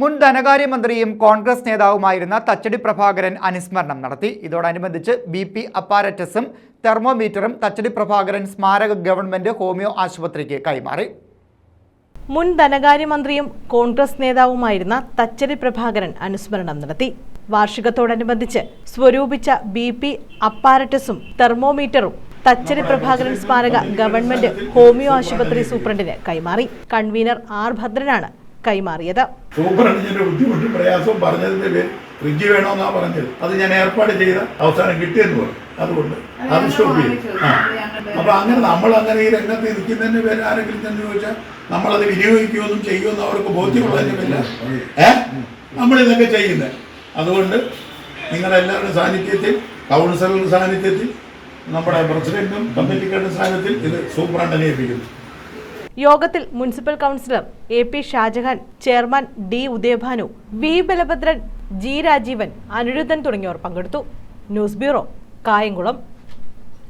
മുൻ ധനകാര്യമന്ത്രിയും കോൺഗ്രസ് നേതാവുമായിരുന്ന തച്ചടി പ്രഭാകരൻ അനുസ്മരണം നടത്തി. ഇതോടനുബന്ധിച്ച് ബി പി അപ്പാരറ്റസും തെർമോമീറ്ററും തച്ചടി പ്രഭാകരൻ സ്മാരക ഗവൺമെന്റ് ഹോമിയോ ആശുപത്രിക്ക് കൈമാറി. മുൻ ധനകാര്യമന്ത്രിയും കോൺഗ്രസ് നേതാവുമായിരുന്ന തച്ചടി പ്രഭാകരൻ അനുസ്മരണം നടത്തി. വാർഷികത്തോടനുബന്ധിച്ച് സ്വരൂപിച്ച ബി പി അപ്പാരറ്റസും തെർമോമീറ്ററും തച്ചരി പ്രഭാകരൻ സ്മാരക ഗവൺമെന്റ് ഹോമിയോ ആശുപത്രി സൂപ്രണ്ടിന് കൈമാറി. കൺവീനർ ആർ ഭദ്രനാണ് കൈമാറിയത്. സൂപ്രണ്ടിന്റെ ബുദ്ധിമുട്ടും പ്രയാസവും പറഞ്ഞതിന്റെ പേര് ഫ്രിഡ്ജ് വേണമെന്നാ പറഞ്ഞത്. അത് ഞാൻ ഏർപ്പാട് ചെയ്ത അവസാനം കിട്ടിയെന്ന് പറഞ്ഞു. അതുകൊണ്ട് അത് സ്റ്റോപ്പ് ചെയ്തു. ആ. അപ്പൊ അങ്ങനെ നമ്മൾ അങ്ങനെ ഈ രംഗത്ത് ഇരിക്കുന്നതിന്റെ പേര് ആരെങ്കിലും തന്നെ ചോദിച്ചാൽ നമ്മളത് വിനിയോഗിക്കുകയൊന്നും ചെയ്യുമെന്ന് അവർക്ക് ബോധ്യമുള്ളതിനുമില്ല ഏ? നമ്മളിതൊക്കെ ചെയ്യുന്നത് അതുകൊണ്ട് നിങ്ങളെല്ലാവരുടെ സാന്നിധ്യത്തിൽ കൗൺസിലറുടെ സാന്നിധ്യത്തിൽ നമ്മുടെ പ്രസിഡന്റും കമ്മിറ്റിക്കാരുടെ സാന്നിധ്യത്തിൽ ഇത് സൂപ്രണ്ടനെ ഏൽപ്പിക്കുന്നു. യോഗത്തിൽ municipal councillor A P Shajahan chairman D Udayabhanu V Balabhadran G Rajeevan Aniruddhan തുടങ്ങിയവർ പങ്കെടുത്തു. News bureau Kayamkulam.